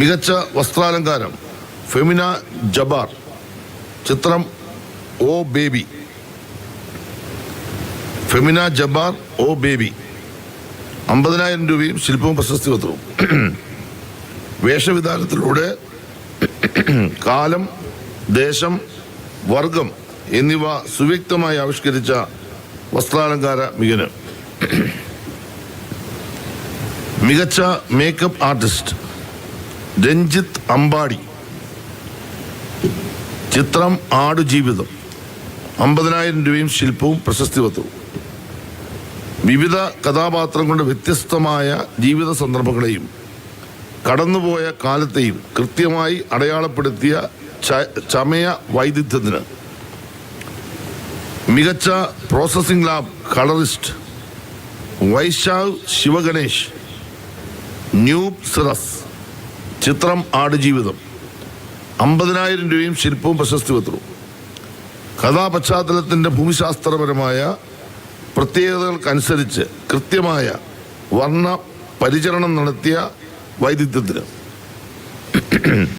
മികച്ച വസ്ത്രാലങ്കാരം ഫെമിന ജബാർ ചിത്രം ഓ ബേബി. ഫെമിന ജബാർ ഓ ബേബി. അമ്പതിനായിരം രൂപയും ശില്പവും പ്രശസ്തി പത്രവും. വേഷവിധാനത്തിലൂടെ കാലം ദേശം വർഗം എന്നിവ സുവ്യക്തമായി ആവിഷ്കരിച്ച വസ്ത്രാലങ്കാര മികന്. മികച്ച മേക്കപ്പ് ആർട്ടിസ്റ്റ് രഞ്ജിത്ത് അമ്പാടി. ചിത്രം ആടുജീവിതം. അമ്പതിനായിരം രൂപയും ശില്പവും പ്രശസ്തി പത്രവും വിവിധ കഥാപാത്രങ്ങളുടെ വ്യത്യസ്തമായ ജീവിത സന്ദർഭങ്ങളെയും കടന്നുപോയ കാലത്തെയും കൃത്യമായി അടയാളപ്പെടുത്തിയ ചമയ വൈദഗ്ധ്യത്തിന് മികച്ച processing lab colourist Vaishav Sivaganesh new cirrus. ചിത്രം ആടുജീവിതം അമ്പതിനായിരം രൂപയും ശില്പവും പ്രശസ്തി പത്രവും കഥാപശ്ചാത്തലത്തിന്റെ ഭൂമിശാസ്ത്രപരമായ പ്രത്യേകതകൾക്കനുസരിച്ച് കൃത്യമായ വർണ പരിചരണം നടത്തിയ വൈദഗ്ധ്യത്തിന്.